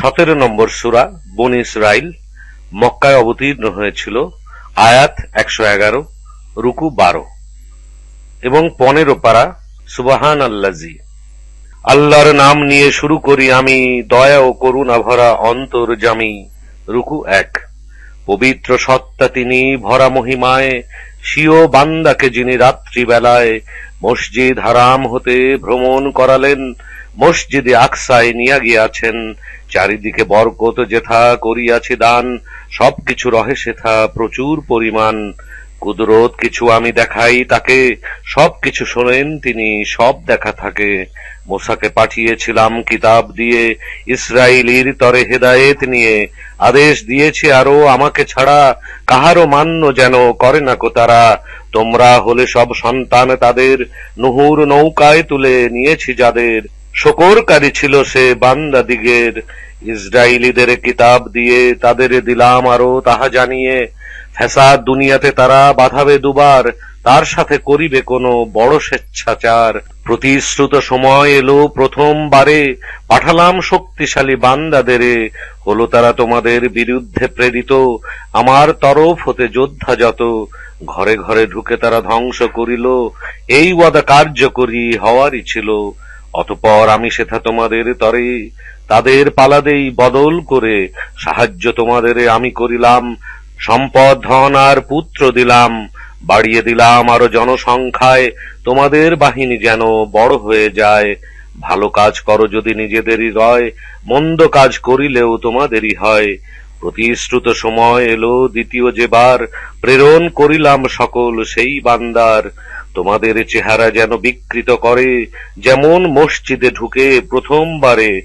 সতেরো নম্বর সূরা বনি ইসরাইল মক্কায় অবতীর্ণ হয়েছিল আয়াত একশো এগারো, রুকু বারো এবং পনেরো পারা সুবাহান আল্লাজি আল্লাহর নাম নিয়ে শুরু করি আমি, দয়া ও করুণা ভরা অন্তর জামি, রুকু এক। পবিত্র সত্তা তিনি ভরা মহিমায়, স্বীয় বান্দাকে যিনি রাত্রিবেলায় মসজিদ হারাম হতে ভ্রমণ করালেন, মসজিদে আকসায় নিয়া গিয়াছেন চারিদিকে বরকত, যেথা করিয়াছি দান, সবকিছু রহে সেথা প্রচুর পরিমাণ। কুদরত কিছু আমি দেখাই, তাকে সবকিছু শোনেন, তিনি সব দেখা থাকে। মোসাকে পাঠিয়েছিলাম কিতাব দিয়ে ইসরায়েলির তরে হেদায়েত নিয়ে। আদেশ দিয়েছে আরও, আমাকে ছাড়া কাহারও মান্য যেন করে না কো তারা। তোমরা হলে সব সন্তান তাদের নুহুর নৌকায় তুলে নিয়েছি যাদের। শকরকারী ছিল সে বান্দা দিগের ইসরায়েলিদের কিতাব দিয়ে, তাদের দিলাম আরও তাহা জানিয়ে, ফ্যাসাদ দুনিয়াতে তারা বাধাবে দুবার, তার সাথে করিবে কোনো বড় স্বেচ্ছাচার। প্রতিশ্রুত সময় এলো প্রথমবারে, পাঠালাম শক্তিশালী বান্দাদেরে, হলো তারা তোমাদের বিরুদ্ধে প্রেরিত, আমার তরফ হতে যোদ্ধা যত ঘরে ঘরে ঢুকে তারা ধ্বংস করিল, এই ওয়াদা কার্যকরী হওয়ারই ছিল অতপর আমি সেথা তোমাদের তরে, তাদের পালাদেই বদল করে সাহায্য তোমাদের আমি করিলাম, সম্পদ, ধন আর পুত্র দিলাম, বাড়িয়ে দিলাম আরও জনসংখ্যায়, তোমাদের বাহিনী যেন বড় হয়ে যায়। ভালো কাজ করো যদি নিজেদেরই রয়, মন্দ কাজ করিলেও তোমাদেরই হয়। প্রতিশ্রুত সময় এলো দ্বিতীয় যেবার, প্রেরণ করিলাম সকল সেই বান্দার। তোমাদের চেহারা যেন বিকৃত করে, যেমন মসজিদে ঢুকে প্রথমবারে।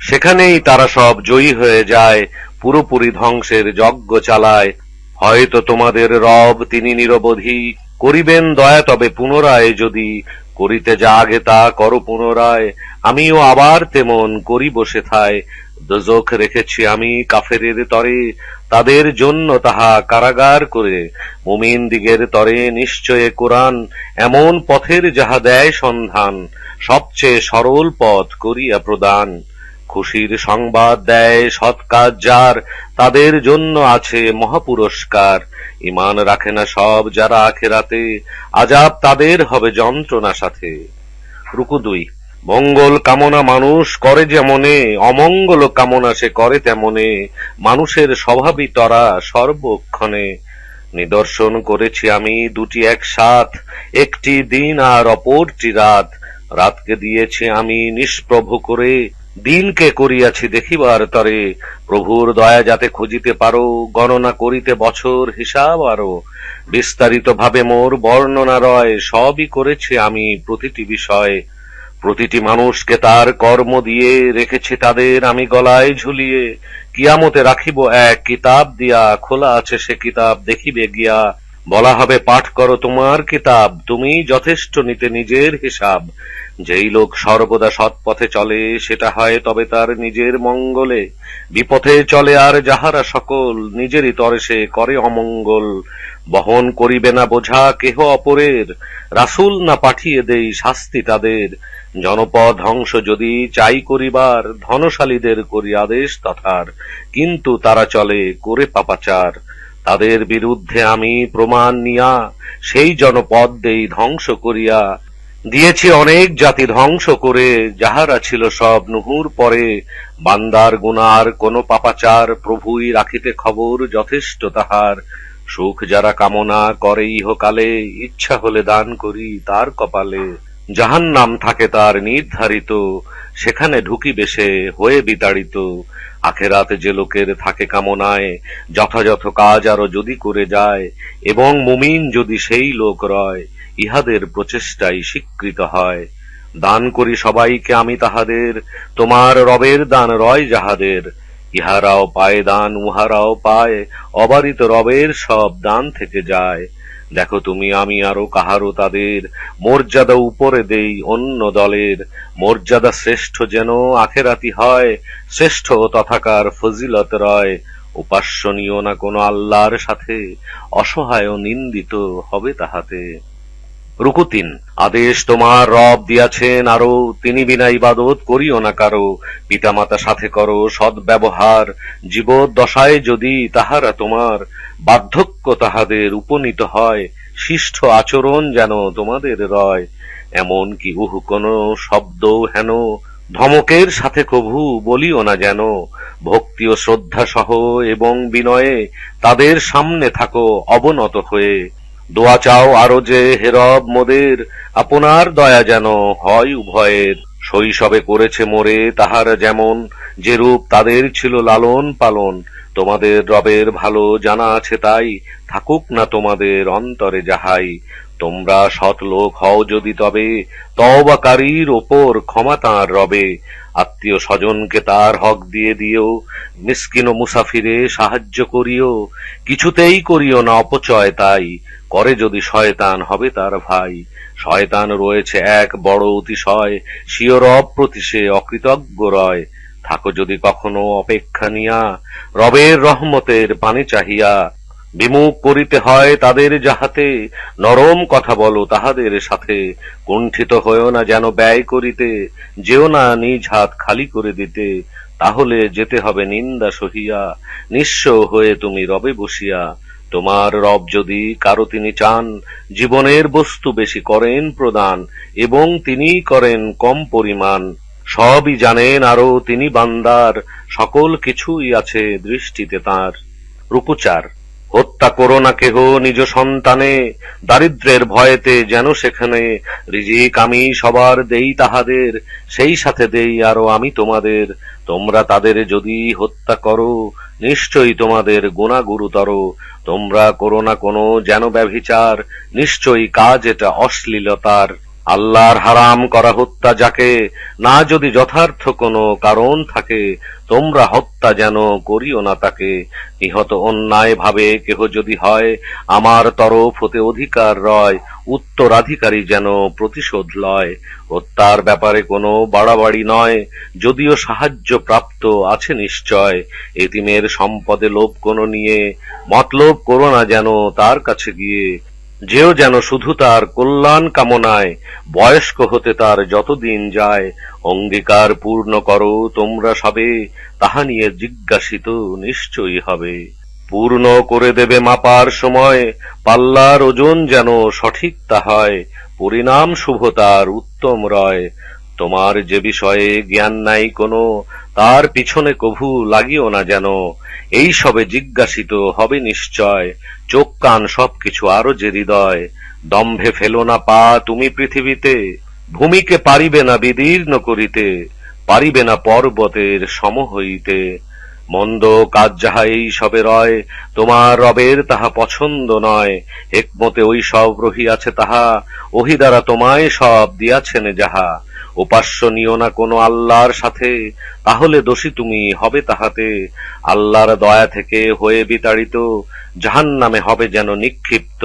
সেখানেই তারা সব জয়ী হয়ে যায়, পুরোপুরি ধ্বংসের যজ্ঞ চালায়। হয়তো তোমাদের রব তিনি নিরবধি করিবেন দয়া, তবে পুনরায় যদি করিতে যা আগে তা করো পুনরায়। আমিও আবার তেমন করি বসে থায় দোজখ রেখেছি আমি কাফেরের তরে, তাদের জন্য তাহা কারাগার করে। মুমিন দিগের তরে নিশ্চয়ে কোরআন এমন পথের যাহা দেয় সন্ধান, সবচেয়ে সরল পথ করিয়া প্রদান। খুশির সংবাদ দেয় সৎ কাজ যার, তাদের জন্য আছে মহাপুরস্কার। ইমান রাখে না সব যারা আখেরাতে, আজাব তাদের হবে যন্ত্রণা সাথে। রুকু দুই। মঙ্গল কামনা মানুষ করে যেমনে, অমঙ্গল কামনা সে করে তেমনে, মানুষের স্বভাবই তরা সর্বক্ষণে। নিদর্শন করেছি আমি দুটি একসাথ, একটি দিন আর অপরটি রাত। রাতকে দিয়েছি আমি নিষ্প্রভ করে, দিনকে করিয়াছি দেখিবার তরে। প্রভুর দয়া যাতে খুঁজিতে পারো, গণনা করিতে বছর হিসাব আরও। বিস্তারিত ভাবে মোর বর্ণনা রয়, সবই করেছি আমি প্রতিটি বিষয়। প্রতিটি মানুষকে তার কর্ম দিয়ে রেখেছি তাদের আমি গলায় ঝুলিয়ে। কিয়ামতে রাখিব এক কিতাব দিয়া, খোলা আছে সে কিতাব, দেখিবে গিয়া, বলা হবে, পাঠ করো তোমার কিতাব, তুমি যথেষ্ট নিতে নিজের হিসাব। যেই লোক সর্বদা সৎ পথে চলে, সেটা হয় তবে তার নিজের মঙ্গলে। বিপথে চলে আর যাহারা সকল, নিজেরই তরে সে করে অমঙ্গল। বহন করিবে না বোঝা কেহ অপরের, রাসুল না পাঠিয়ে দেই শাস্তি তাদের। জনপদ ধ্বংস যদি চাই করিবার, ধনশালীদের করি আদেশ তথার। কিন্তু তারা চলে করে পাপাচার। তাদের বিরুদ্ধে আমি প্রমাণ নিয়া সেই জনপদ দেই ধ্বংস করিয়া। দিয়েছি অনেক জাতি ধ্বংস করে, যাহারা ছিল সব নুহুর পরে। বান্দার গুনার কোন পাপাচার প্রভুই রাখিতে খবর যথেষ্ট তাহার। সুখ যারা কামনা করে ইহকালে, ইচ্ছা হলে দান করি তার কপালে। জাহান নাম থাকে তার নির্ধারিত, সেখানে ঢুকিবে সে, হয়ে বিতাড়িত। আখেরাতে যে লোকের থাকে কামনায়, যথাযথ কাজ আরও যদি করে যায়, এবং মুমিন যদি সেই লোক রয়, ইহাদের প্রচেষ্টাই স্বীকৃত হয়। দান করি সবাইকে আমি তাহাদের, তোমার রবের দান রয় যাহাদের। ইহারাও পায় দান, উহারাও পায়, অবারিত রবের সব দান থেকে যায়। দেখো তুমি আমি আরও কাহারো তাদের মর্যাদা উপরে দেই অন্য দলের। মর্যাদা শ্রেষ্ঠ যেন আখেরাতি হয়, শ্রেষ্ঠ তথাকার ফজিলত রয়। উপাস্যনীয় না কোনো আল্লাহর সাথে, অসহায় নিন্দিত হবে তাহাতে। রুকু তিন। আদেশ তোমার রব দিয়াছেন, আরও তিনি বিনা ইবাদত করিও না কারও। পিতামাতা সাথে করো সৎ ব্যবহার জীবদ্দশায় যদি তাহারা তোমার বার্ধক্য তাহাদের উপনীত হয়, শিষ্ঠ আচরণ যেন তোমাদের রয়। এমন কি উহু কোন শব্দ হেন, ধমকের সাথে কভু বলিও না যেন। ভক্তি ও শ্রদ্ধা সহ এবং বিনয়ে তাদের সামনে থাকো অবনত হয়ে। দোয়া চাও আরও যে হেরব মোদের, আপনার দয়া যেন হয় উভয়ের। শৈশবে করেছে মোরে তাহার যেমন যেরূপ তাদের ছিল লালন পালন। তোমাদের রবের ভালো জানা আছে তাই, থাকুক না তোমাদের অন্তরে যাহাই। তোমরা সৎ লোক হও যদি তবে, তওবাকারীর ওপর ক্ষমা তাঁর রবে। আত্মীয় স্বজনকে তার হক দিয়ে দিও, মিসকিন মুসাফিরে সাহায্য করিও, কিছুতেই করিও না অপচয় তাই। করে যদি শয়তান হবে তার ভাই। শয়তান রয়েছে এক বড় অতিশয়, স্বীয় রব সে অকৃতজ্ঞ রয়। থাকো যদি কখনো অপেক্ষা নিয়া, রবের রহমতের পানে চাহিয়া। বিমুখ করিতে হয় তাদের যাহাতে, নরম কথা বলো তাহাদের সাথে। কুণ্ঠিত হয়েও না যেন ব্যয় করিতে, যেও না নিজ হাত খালি করে দিতে। তাহলে যেতে হবে নিন্দা সহিয়া, নিঃস্ব হয়ে তুমি রবে বসিয়া। তোমার রব যদি কারও তিনি চান, জীবনের বস্তু বেশি করেন প্রদান, এবং তিনি করেন কম পরিমাণ। সবই জানেন আরও তিনি বান্দার, সকল কিছুই আছে দৃষ্টিতে তার। রূপচার হত্যা করো না কেহ নিজ সন্তানে, দারিদ্রের ভয়েতে যেন সেখানে রিজিক আমি সবার দেই তাহাদের, সেই সাথে দেই আরও আমি তোমাদের। তোমরা তাদের যদি হত্যা করো নিশ্চয়ই তোমাদের গুণা গুরুতর। তোমরা করো না কোনো যেন ব্যভিচার। নিশ্চয়ই কাজ এটা অশ্লীলতার। আল্লাহর হারাম করা হত্যা যাকে না যদি যথার্থ কোনো কারণ থাকে, তোমরা হত্যা যেন করিও না তাকে। নিহত অন্যায় ভাবে কেহ যদি হয়, আমার তরফ হতে অধিকার রয়, উত্তরাধিকারী যেন প্রতিশোধ লয়। হত্যার ব্যাপারে কোনো বাড়াবাড়ি নয়, যদিও সাহায্য প্রাপ্ত আছে নিশ্চয়। এতিমের সম্পদে লোভ কোনো নিয়ে, মতলব করো না যেন তার কাছে গিয়ে। যেও যেন শুধু তার কল্যাণ কামনায়, বয়স্ক হতে তার যতদিন যায়, অঙ্গীকার পূর্ণ করো তোমরা সবে, তাহা নিয়ে জিজ্ঞাসিত নিশ্চয়ই হবে। পূর্ণ করে দেবে মাপার সময়, পাল্লার ওজন যেন সঠিক তা হয় পরিণাম শুভ তার উত্তম রয়। তোমার যে বিষয়ে জ্ঞান নাই কোনো, তার পিছনে কভু লাগিও না যেন। এই সবে জিজ্ঞাসিত হবে নিশ্চয়, চোখ কান সবকিছু আরও যে হৃদয়। দম্ভে ফেলো না পা তুমি পৃথিবীতে, ভূমিকে পারিবে না বিদীর্ণ করিতে, পারিবে না পর্বতের সম হইতে মন্দ কাজ যাহা এই সবে রয়, তোমার রবের তাহা পছন্দ নয়। একমতে ওই সব রহিয়াছে তাহা, ওহি দ্বারা তোমায় সব দিয়াছেন যাহা। উপাস্য নিও না কোনো আল্লাহর সাথে? তাহলে দোষী তুমি হবে তাহাতে। আল্লাহর দয়া থেকে হয়ে বিতাড়িত জাহান নামে হবে যেন নিক্ষিপ্ত।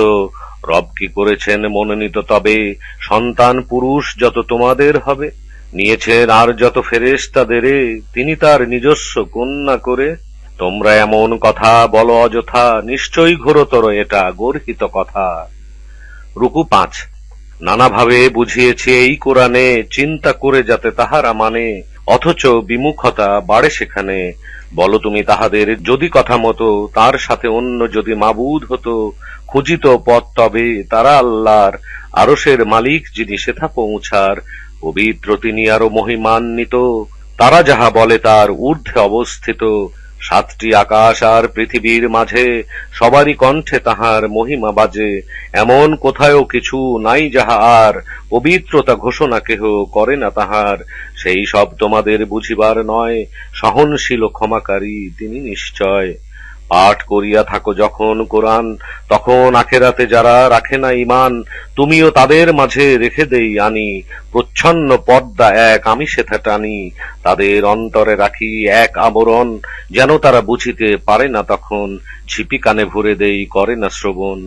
রব কি করেছেন মনোনীত তবে? সন্তান পুরুষ যত তোমাদের হবে, নিয়েছেন আর যত ফেরেশতাদের, তিনি তার নিজস্ব কন্যা করে। তোমরা এমন কথা বলো অযথা, নিশ্চয়ই ঘোরতর এটা গর্হিত কথা। রুকু পাঁচ। নানাভাবে বুঝিয়েছে এই কোরআনে, চিন্তা করে যাতে তাহারা মানে অথচ বিমুখতা বাড়ে সেখানে। বলো তুমি তাহাদের, যদি কথা মতো, তার সাথে অন্য যদি মাবুদ হতো, খুঁজিত পথ তবে তারা আল্লাহর আরসের মালিক যিনি সেথা পৌঁছার। পবিত্র তিনি আরও মহিমান্বিত, তারা যাহা বলে তার ঊর্ধ্বে অবস্থিত। সাতটি আকাশ আর পৃথিবীর মাঝে সবারই কণ্ঠে তাহার মহিমা বাজে। এমন কোথায়ও কিছু নাই যাহা আর পবিত্রতা ঘোষণা কেহ করে না তাহার। সেই সব তোমাদের বুঝিবার নয়, সহনশীল ক্ষমাকারী তিনি নিশ্চয়। পাঠ করিয়া থাকো যখন কোরআন, তখন আখেরাতে যারা রাখে না ইমান তুমিও তাদের মাঝে রেখে দেই আনি। প্রচ্ছন্ন পর্দা এক, আমি সেথা টানি। তাদের অন্তরে রাখি এক আবরণ, যেন তারা বুঝিতে পারে না তখন, ঝিপি কানে ভরে দেই, করে না শ্রবণ।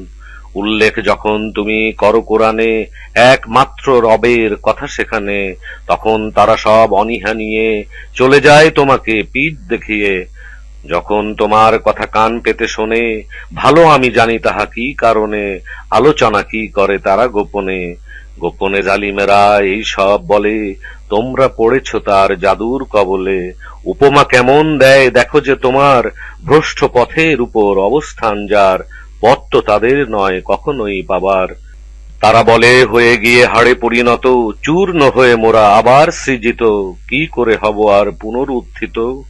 উল্লেখ যখন তুমি করো কোরআনে একমাত্র রবের কথা সেখানে, তখন তারা সব অনীহা নিয়ে চলে যায় তোমাকে পিঠ দেখিয়ে। যখন তোমার কথা কান পেতে শোনে, ভালো আমি জানি তাহা কি কারণে, আলোচনা কি করে তারা গোপনে। গোপনে জালিমেরা এই সব বলে, তোমরা পড়েছ তার জাদুর কবলে। উপমা কেমন দেয় দেখো যে তোমার ভ্রষ্ট পথের উপর অবস্থান যার, পথ তো তাদের নয় কখনোই পাবার। তারা বলে, হয়ে গিয়ে হাড়ে পরিণত, চূর্ণ হয়ে মোরা আবার সৃজিত, কি করে হব আর পুনরুত্থিত?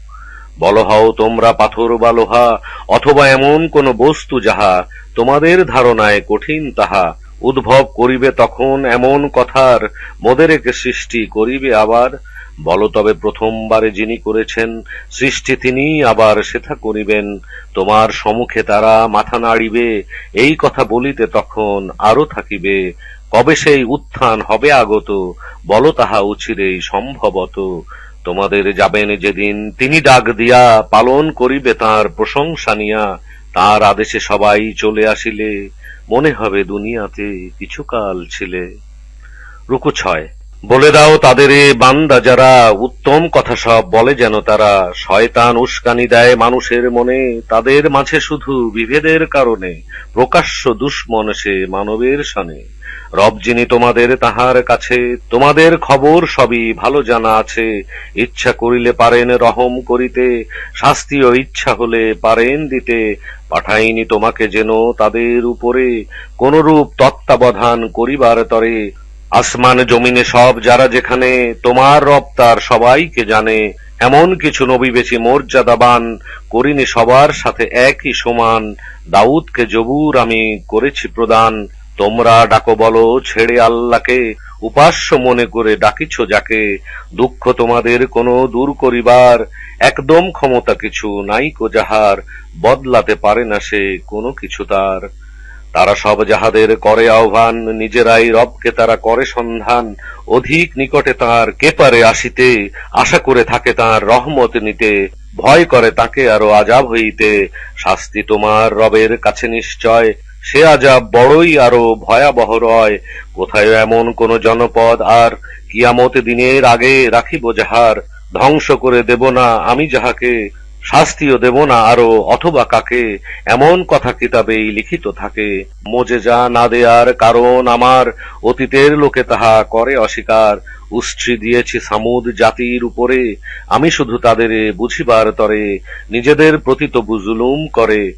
বল হও তোমরা পাথর বা লোহা, অথবা এমন কোন বস্তু যাহা তোমাদের ধারণায় কঠিন তাহা উদ্ভব করিবে তখন এমন কথার মোদেরকে সৃষ্টি করিবে আবার। বল তবে প্রথমবারে যিনি করেছেন, সৃষ্টি তিনি আবার সেথা করিবেন। তোমার সমুখে তারা মাথা নাড়িবে, এই কথা বলিতে তখন আরও থাকিবে। কবে সেই উত্থান হবে আগত, বল তাহা উচিরেই সম্ভবত। তোমাদের যাবেন যেদিন তিনি ডাক দিয়া পালন করিবে তার প্রশংসা নিয়া, তার আদেশে সবাই চলে আসিলে, মনে হবে দুনিয়াতে কিছুকাল ছিলে। রুকু ছয়। বলে দাও তাদের বান্দা যারা উত্তম কথা সব বলে যেন তারা, শয়তান উস্কানি দেয় মানুষের মনে, তাদের মাঝে শুধু বিভেদের কারণে, প্রকাশ্য দুশ্মন সে মানবের সানে। রব যিনি তোমাদের, তাহার কাছে তোমাদের খবর সবই ভালো জানা আছে। ইচ্ছা করিলে পারেন রহম করিতে শাস্তিও ইচ্ছা হলে পারেন দিতে। পাঠাইনি তোমাকে যেন তাদের উপরে, কোনরূপ তত্ত্বাবধান করিবার তরে। আসমান জমিনে সব যারা যেখানে, তোমার রব তার সবাইকে জানে। এমন কিছু নবী বেশি মর্যাদাবান করিনি সবার সাথে একই সমান। দাউদকে জবুর আমি করেছি প্রদান। তোমরা ডাকো বলো, ছেড়ে আল্লাহকে। উপাস্য মনে করে ডাকিছ যাকে। দুঃখ তোমাদের কোনো দূর করিবার। একদম ক্ষমতা কিছু নাইকো যাহার। বদলাতে পারে না সে কোনো কিছু তার। তারা সব যাহাদের করে আহ্বান, নিজেরাই রবকে তারা করে সন্ধান। অধিক নিকটে তার কে পারে আসিতে? আশা করে থাকে তার রহমত নিতে। ভয় করে তাকে আরও আজাব হইতে। শাস্তি তোমার রবের কাছে নিশ্চয়। সে আজাব বড়ই আরও ভয়াবহ রয়। কোথায় এমন কোন জনপদ আর কিয়ামত দিনের আগে রাখিব যাহার? ধ্বংস করে দেব না আমি যাহাকে, শাস্তিও দেব না আরও অথবা কাকে? এমন কথা কিতাবেই লিখিত থাকে। মোজেজা না দেয়ার কারণ আমার, অতীতের লোকে তাহা করে অস্বীকার। উষ্ট্রি দিয়েছি সামুদ জাতির উপরে, আমি শুধু তাদের বুঝিবার তরে, নিজেদের প্রতি তো বুজুলুম করে।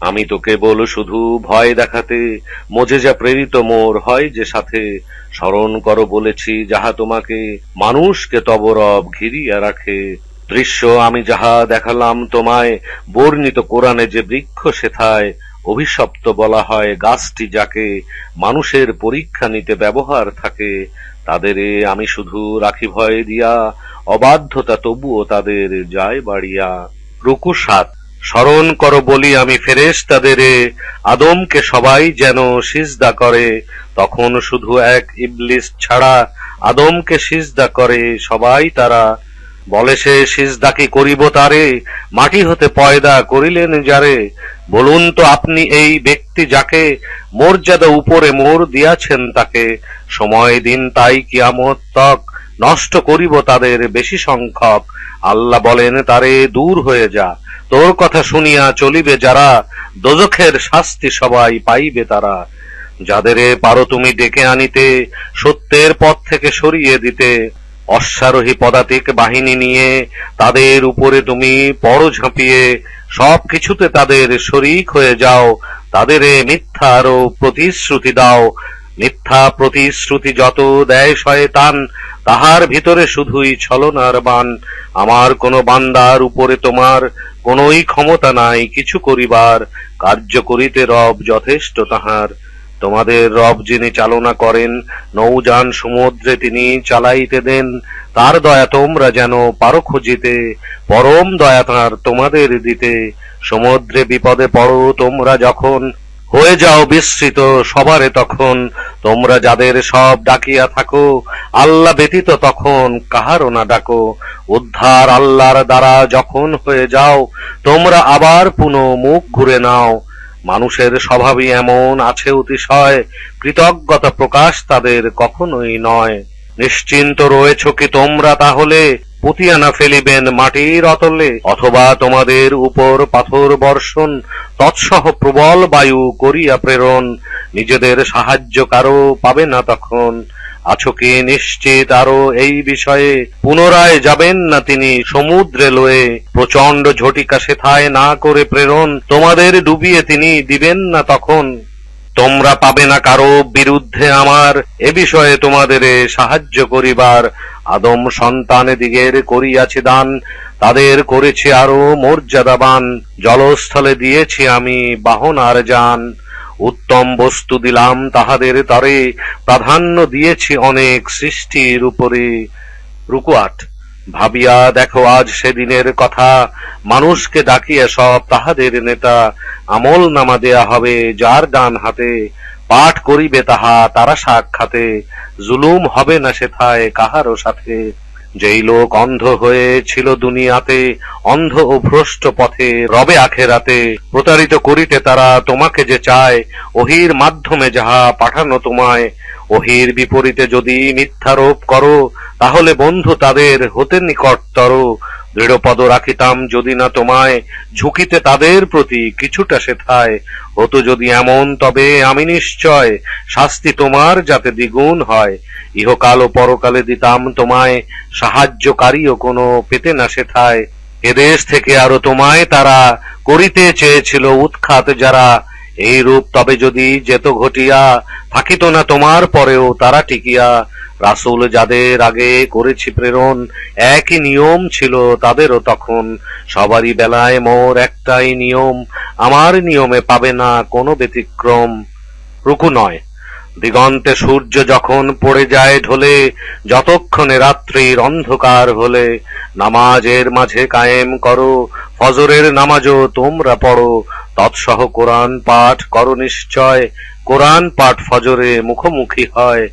আমি তো কেবল শুধু ভয় দেখাতে, মজে মোজেজা প্রেরিত মোর হয় যে সাথে, স্মরণ করো বলেছি যাহা তোমাকে, মানুষকে তবরব ঘিরিয়া রাখে। দৃশ্য আমি যাহা দেখালাম তোমায়, বর্ণিত কোরআনে যে বৃক্ষ সেথায়, অভিশপ্ত বলা হয় গাছটি যাকে, মানুষের পরীক্ষা নিতে ব্যবহার থাকে, তাদের আমি শুধু রাখি ভয় দিয়া, অবাধ্যতা তবুও তাদের যায় বাড়িয়া। রুকু সাত। স্মরণ করো বলি আমি ফেরেশ তাদের আদমকে সবাই যেন সিজদা করে। তখন শুধু এক ইবলিস ছাড়া আদমকে সিজদা করে, সবাই তারা বলে, সে সিজদা কি করিব তারে? মাটি হতে পয়দা করিলেন যারে? বলুন তো আপনি এই ব্যক্তি যাকে মর্যাদা উপরে মোর দিয়াছেন তাকে। সময় দিন তাই কিয়ামত তক নষ্ট করিব তাদের বেশি সংখ্যক। আল্লাহ বলেন, তারে দূর হয়ে যা। তোর কথা শুনিয়া চলিবে যারা, দোজখের শাস্তি সবাই পাইবে তারা। যাদের পারো তুমি ডেকে আনিতে, সত্যের পথ থেকে সরিয়ে দিতে। অশ্বারোহী পদাতিক বাহিনী নিয়ে তাদের উপরে তুমি পর ঝাঁপিয়ে। সব কিছুতে তাদের শরিক হয়ে যাও। তাদের মিথ্যা আরও প্রতিশ্রুতি দাও। মিথ্যা প্রতিশ্রুতি যত দেয় শয়তান তাহার ভিতরে শুধুই ছলনার বান। আমার কোনো বান্দার উপরে তোমার কোনই ক্ষমতা নাই, কিছু করিবার। কার্য করিতে রব যথেষ্ট তাহার। তোমাদের রব যিনি চালনা করেন, নৌযান সমুদ্রে তিনি চালাইতে দেন। তার দয়া তোমরা যেন পারো খুঁজিতে, পরম দয়া তাঁর তোমাদের দিতে। সমুদ্রে বিপদে পড়ো তোমরা যখন হয়ে যাও বিস্মৃত সবারে তখন। তোমরা যাদের সব ডাকিয়া থাকো, আল্লাহ ব্যতীত তখন কাহারও না ডাকো। উদ্ধার আল্লাহর দ্বারা যখন হয়ে যাও, তোমরা আবার পুনঃ মুখ ঘুরে নাও। মানুষের স্বভাবই এমন আছে অতিশয়, কৃতজ্ঞতা প্রকাশ তাদের কখনোই নয়। নিশ্চিন্ত রয়েছ কি তোমরা তাহলে? পুতিয়ানা ফেলিবেন মাটির অতলে অথবা তোমাদের উপর পাথর বর্ষণ, তৎসহ প্রবল বায়ু করিয়া প্রেরণ, নিজেদের সাহায্য কারও পাবে না তখন। আছো কি নিশ্চিত আরও এই বিষয়ে? পুনরায় যাবেন না তিনি সমুদ্রে লয়ে প্রচণ্ড ঝটিকা সেথায় না করে প্রেরণ, তোমাদের ডুবিয়ে তিনি দিবেন না তখন। তোমরা পাবে না কারও বিরুদ্ধে আমার, এ বিষয়ে তোমাদের সাহায্য করিবার। আদম সন্তান দিগের করিয়াছি দান, তাদের করেছে আরও মর্যাদাবান। জলস্থলে দিয়েছি আমি বাহন আর যান। উত্তম বস্তু দিলাম তাহাদের তারে, প্রাধান্য দিয়েছি অনেক সৃষ্টির উপরে। রুকু আট, ভাবিয়া দেখো আজ সেদিনের কথা, মানুষকে ডাকিয়া সব তাহাদের নেতা, আমল নামা দেয়া হবে যার ডান হাতে। পাঠ করিবে তাহা, তারা সাক্ষাতে, জুলুম হবে না সেথায় কাহারও সাথে। যেই লোক অন্ধ হয়ে ছিল দুনিয়াতে, অন্ধ ও ভ্রষ্ট পথে, রবে আখেরাতে, প্রতারিত করিতে তারা তোমাকে যে চায়, ওহির মাধ্যমে যাহা পাঠানো তোমায়, ওহির বিপরীতে যদি মিথ্যারোপ করো, তাহলে বন্ধু তাদের হতে নিকটতর। দৃঢ়পদ রাখিতাম যদি না তোমায়, ঝুঁকিতে তাদের প্রতি কিছুটা সেথায়। হতো যদি এমন, তবে আমি নিশ্চয় শাস্তি তোমার যাতে দ্বিগুণ হয়। ইহকাল ও পরকালে দিতাম তোমায়, সাহায্যকারীও কোনো পেতে না সেথায়। এদেশ থেকে আরও তোমায় তারা করিতে চেয়েছিল উৎখাত যারা। এই রূপ তবে যদি যেত ঘটিয়া, থাকিত না তোমার পরেও তারা টিকিয়া। রাসূল যাদের আগে করেছি প্রেরণ, একই নিয়ম ছিল তাদেরও তখন। সবারই বেলায় মোর একটাই নিয়ম, আমার নিয়মে পাবে না কোনো ব্যতিক্রম। রুকু নয়। দিগন্তে সূর্য যখন পড়ে যায় ঢলে, যতক্ষণে রাত্রির অন্ধকার হলে, নামাজের মাঝে কায়েম করো, ফজরের নামাজও তোমরা পড়ো। তৎসহ কোরআন পাঠ করো নিশ্চয়, কোরআন পাঠ ফজরে মুখোমুখি হয়।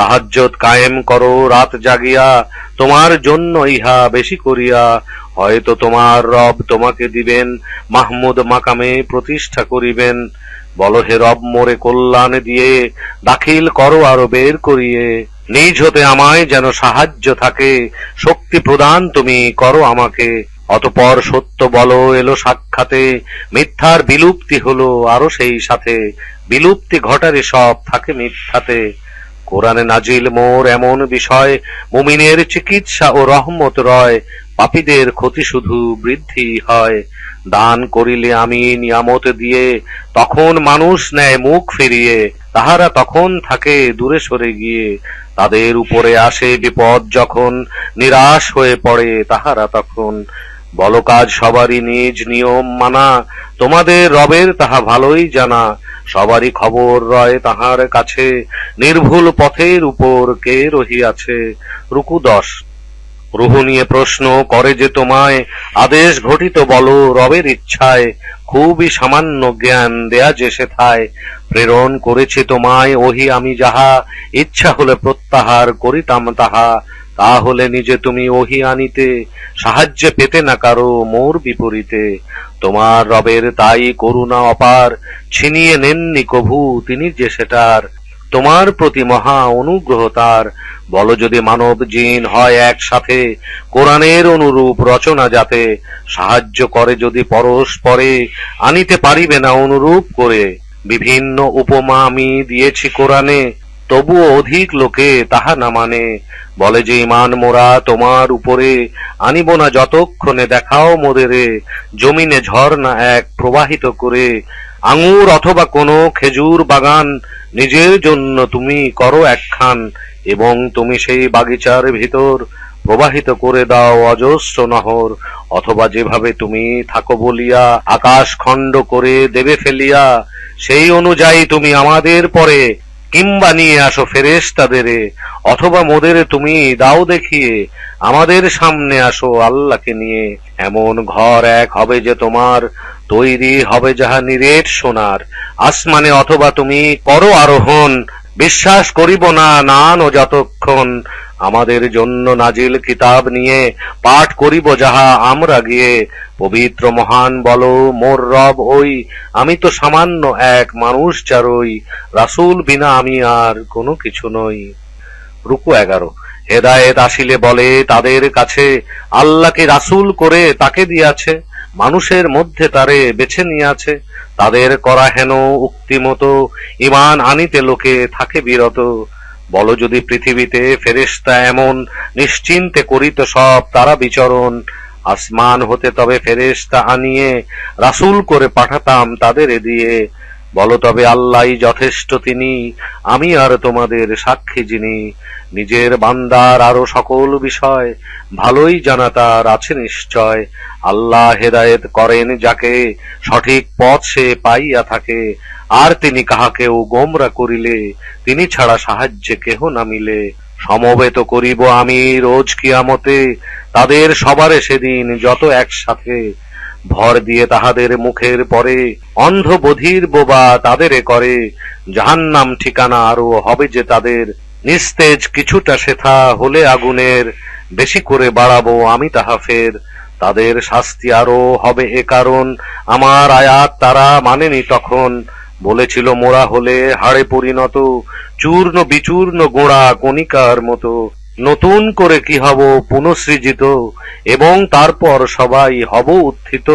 তাহাজ্জত কায়েম করো, রাত জাগিয়া, তোমার জন্য ইহা বেশি করিয়া। হয়তো তোমার রব তোমাকে দিবেন, মাহমুদ মাকামে প্রতিষ্ঠা করিবেন। বল হে রব, মোরে কল্যাণ দিয়ে দাখিল করো আরও বের করিয়ে। নিজ হতে আমায় যেন সাহায্য থাকে, শক্তি প্রদান তুমি করো আমাকে। অতপর সত্য বলো, এলো সাক্ষাতে, মিথ্যার বিলুপ্তি হলো আরও সেই সাথে। বিলুপ্তি ঘটারে সব থাকে মিথ্যাতে। কোরআনে নাজিল মোর এমন বিষয়, মুমিনের চিকিৎসা ও রহমত রয়, পাপীদের ক্ষতি শুধু বৃদ্ধি হয়। দান করিলে আমি নিয়ামত দিয়ে, তখন মানুষ নেয় মুখ ফিরিয়ে, তাহারা তখন থাকে দূরে সরে গিয়ে। তাদের উপরে আসে বিপদ যখন নিরাশ হয়ে পড়ে, তাহারা তখন বল কাজ সবারই নিজ নিয়ম মানা, তোমাদের রবের তাহা ভালোই জানা। সবারই খবর রয় তাহার কাছে, নির্ভুল পথের উপর কে রহিয়াছে? রুকু দশ। রুহু নিয়ে প্রশ্ন, করে যে তোমায় আদেশ ঘটিত বলো, রবের ইচ্ছায় খুবই সামান্য জ্ঞান দেয়া যে সেথায়। প্রেরণ করেছে তোমায়, ওহি আমি যাহা ইচ্ছা হলে প্রত্যাহার করিতাম তাহা। তাহলে নিজে তুমি ওহি আনিতে সাহায্য পেতে না কারও মোর বিপরীতে। তোমার রবের তাই করুণা অপার, ছিনিয়ে নেননি কভু তিনি যে সেটার। তোমার প্রতি মহা অনুগ্রহ তার। বলো যদি মানব জিন হয় একসাথে, কোরআনের অনুরূপ রচনা যাতে। সাহায্য করে যদি পরস্পরে, আনিতে পারিবে না অনুরূপ করে। বিভিন্ন উপমা আমি দিয়েছি কোরআনে তবুও অধিক লোকে তাহা না মানে। বলে যে ইমান মোরা, তোমার উপরে আনিব না যতক্ষণে দেখাও মোদেরে জমিনে ঝর্ণা এক প্রবাহিত করে। আঙুর অথবা কোনো খেজুর বাগান নিজের জন্য তুমি করো একখান এবং তুমি সেই বাগিচার ভিতর প্রবাহিত করে দাও অজস্র নহর। অথবা যেভাবে তুমি থাকো বলিয়া আকাশ খণ্ড করে দেবে ফেলিয়া, সেই অনুযায়ী তুমি আমাদের পরে কিংবা নিয়ে আসো ফেরেশতাদের, অথবা মোদের তুমি দাও দেখিয়ে, আমাদের সামনে আসো আল্লাহকে নিয়ে। এমন ঘর এক হবে যে তোমার, তৈরি হবে যাহা নিরেট সোনার। আসমানে অথবা তুমি করো আরোহণ, বিশ্বাস করিব না নান ও যতক্ষণ। আমাদের জন্য নাজিল কিতাব নিয়ে পাঠ করিব যাহা আমরা গিয়ে। পবিত্র মহান বলো, মোর রব ওই আমি তো সামান্য এক মানুষ চারই, রাসূল বিনা আমি আর কোনো কিছু নই। রুকু এগারো। হেদায়েত আসিলে বলে, তাদের কাছে আল্লাহকে রাসূল করে তাকে দিয়াছে, মানুষের মধ্যে তারে বেছে নিয়াছে। তাদের করা হেন উক্তি মতো ইমান আনিতে লোকে থাকে বিরত। বলো যদি পৃথিবীতে ফেরেশতা এমন নিশ্চিন্তে করিত সব তারা বিচরণ, আসমান হতে তবে ফেরেশতা আনিয়ে রাসুল করে পাঠাতাম তাদের দিয়ে। বলো তবে আল্লাহই যথেষ্ট তিনি, আমি আর তোমাদের সাক্ষী যিনি। নিজের বান্দার আরও সকল বিষয় ভালোই জানা তার আছে নিশ্চয়। আল্লাহ হেদায়েত করেন যাকে সঠিক পথ সে পাইয়া থাকে। আর তিনি কাহাকেও গোমরা করিলে, তিনি ছাড়া সাহায্যে কেহ না মিলে। সমবেত করিব আমি রোজ কিয়ামতে, তাদের সবারে সেদিন যত একসাথে। ভর দিয়ে তাহাদের মুখের পরে অন্ধ বধির বোবা তাদেরে করে। জাহান্নাম ঠিকানা আরও হবে যে তাদের। নিস্তেজ কিছুটা সেথা হলে আগুনের, বেশি করে বাড়াবো আমি তাহা ফের। তাদের শাস্তি আরও হবে এ কারণ, আমার আয়াত তারা মানেনি তখন। বলেছিল মোরা হলে হাড়ে পরিণত চূর্ণ বিচূর্ণ গোড়া কণিকার মতো। নতুন করে কি হব পুনঃসৃজিত এবং তারপর সবাই হব উত্থিত।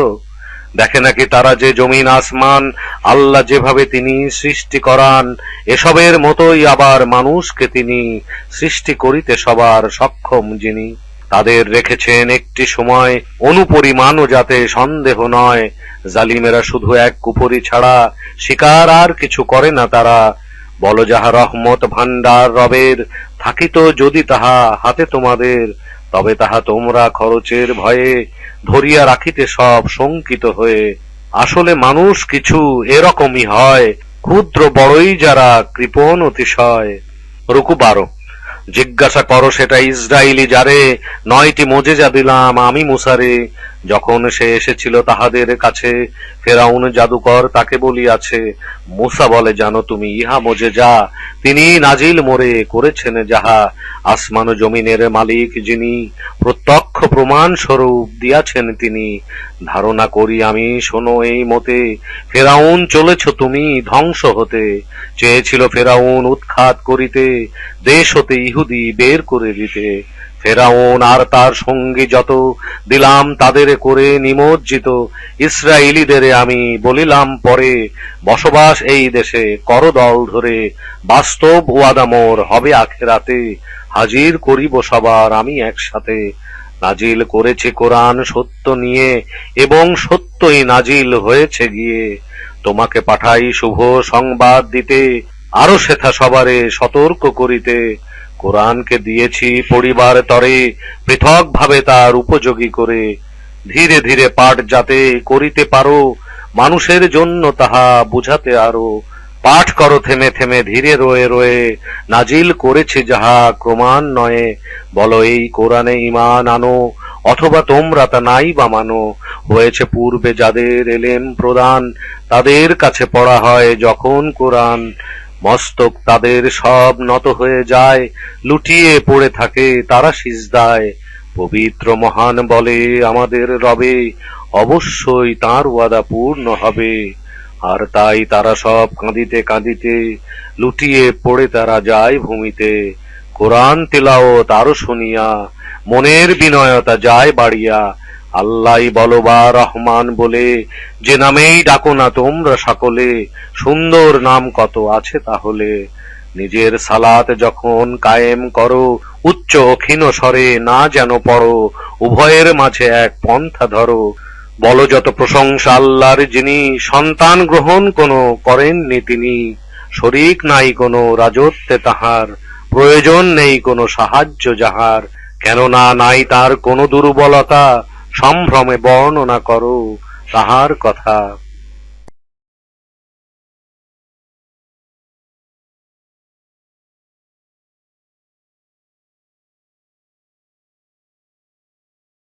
দেখে নাকি তারা যে জমিন আসমান, আল্লাহ যেভাবে তিনি সৃষ্টি করান, এসবের মতোই আবার মানুষকে তিনি সৃষ্টি করিতে সবার সক্ষম যিনি। তাদের রেখেছেন একটি সময় অনুপরিমাণও যাতে সন্দেহ নয়। জালিমেরা শুধু এক কুপুরি ছাড়া শিকার আর কিছু করে না তারা। বল যাহা রহমত ভান্ডার রবের, থাকিত যদি তাহা হাতে তোমাদের, তবে তাহা তোমরা খরচের ভয়ে ধরিয়া রাখিতে সব শঙ্কিত হয়ে। আসলে মানুষ কিছু এরকমই হয়, ক্ষুদ্র বড়ই যারা কৃপণ অতিশয়। রুকু বারো। জিজ্ঞাসা করো সেটা ইসরায়েলি যারে নয়টি মোজেজা দিলাম আমি মুসারে। যখন সে এসেছিল তাহাদের কাছে, ফেরাউন জাদুকর তাকে বলিয়াছে, মুসা বলে, জানো তুমি, ইহা মজে মোজেজা তিনি নাজিল মোরে করেছেন যাহা, আসমান জমিনের মালিক যিনি প্রত্যক্ষ প্রমাণ স্বরূপ দিয়াছেন তিনি। ধারণা করি আমি, শোনো এই মতে, ফেরাউন চলেছ তুমি ধ্বংস হতে। চেয়েছিল ফেরাউন উৎখাত করিতে দেশ হতে ইহুদি বের করে দিতে। ফেরাউন আর তার সঙ্গী যত দিলাম তাদের করে নিমজ্জিত। ইসরায়েলিদের আমি বলিলাম, পরে বসবাস এই দেশে করদল ধরে। বাস্তব ওয়াদামোর হবে আখেরাতে। হাজির করিব সবার আমি একসাথে। নাজিল করেছে কোরআন সত্য নিয়ে এবং সত্যই নাজিল হয়েছে গিয়ে। তোমাকে পাঠাই শুভ সংবাদ দিতে। আরও সেথা সবারে সতর্ক করিতে। কোরআনকে দিয়েছি পরিবার তরে পৃথক ভাবে তার উপযোগী করে। ধীরে ধীরে পাঠ যাতে করিতে পারো, মানুষের জন্য তাহা বুঝাতে আরও। পাঠ করো থেমে থেমে, ধীরে রয়ে রয়ে। নাজিল করেছে যাহা ক্রমান্বয়ে। বলো, এই কোরআনে ইমান আনো, অথবা তোমরা তা নাই বা মানো। হয়েছে পূর্বে যাদের এলেম প্রদান, তাদের কাছে পড়া হয় যখন কোরআন মস্তক তাদের সব নত হয়ে যায়, লুটিয়ে পড়ে থাকে তারা সিজদায়। পবিত্র মহান বলে আমাদের রবে, অবশ্যই তার ওয়াদা পূর্ণ হবে। আর তাই তারা সব কাঁদিতে কাঁদিতে লুটিয়ে পড়ে তারা যায় ভূমিতে। কোরআন তেলাও তারও শুনিয়া, মনের বিনয়তা যায় বাড়িয়া আল্লাহ বলবা রহমান বলে, যে নামেই ডাকো না তোমরা সকলে, সুন্দর নাম কত আছে তাহলে? নিজের সালাত যখন কায়েম করো, উচ্চ ক্ষীণ স্বরে না যেন পড়ো, উভয়ের মাঝে এক পন্থা ধরো। বলো যত প্রশংসা আল্লাহর যিনি, সন্তান গ্রহণ কোনো করেননি তিনি। শরিক নাই কোনো রাজত্বে তাহার, প্রয়োজন নেই কোনো সাহায্য যাহার। কেননা নাই তার কোনো দুর্বলতা সম্ভ্রমে বর্ণনা করো তাহার কথা।